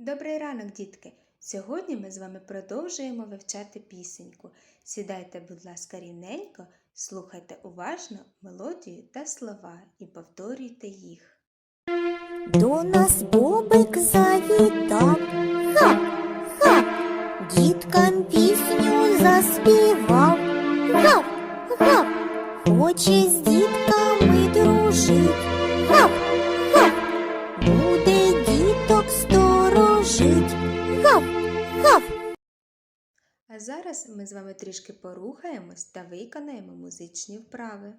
Добрий ранок, дітки! Сьогодні ми з вами продовжуємо вивчати пісеньку. Сідайте, будь ласка, рівненько, слухайте уважно мелодію та слова і повторюйте їх. До нас бобик завітав, хап, хап, діткам пісню заспівав, гап, гап, хоче з дітками А зараз ми з вами трішки порухаємось та виконаємо музичні вправи.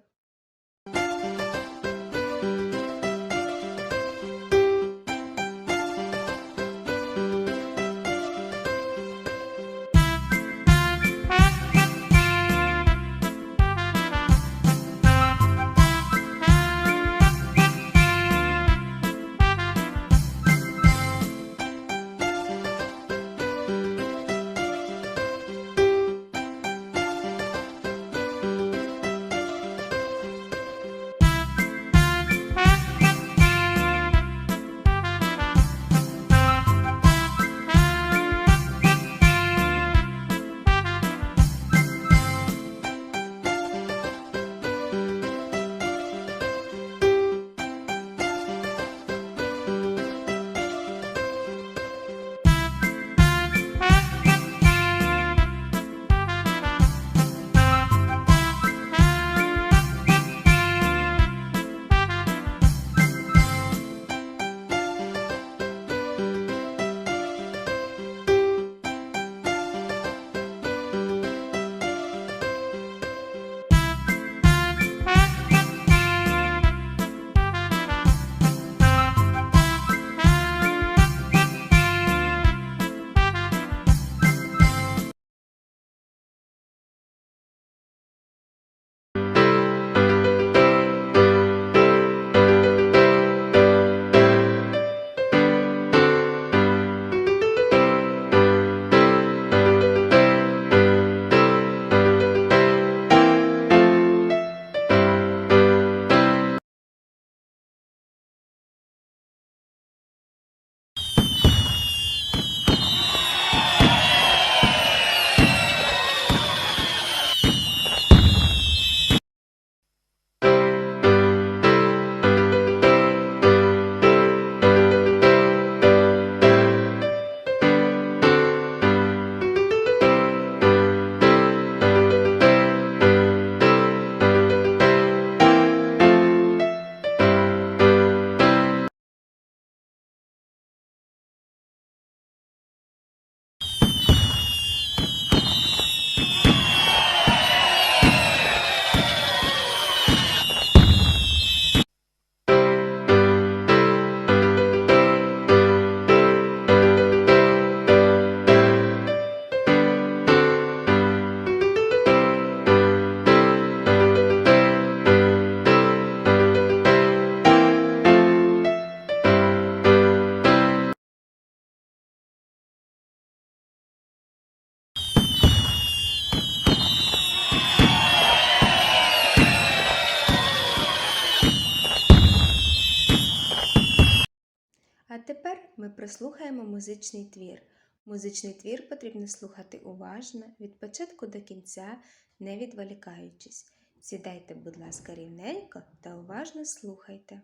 Тепер ми прослухаємо музичний твір. Музичний твір потрібно слухати уважно від початку до кінця, не відволікаючись. Сідайте, будь ласка, рівненько та уважно слухайте.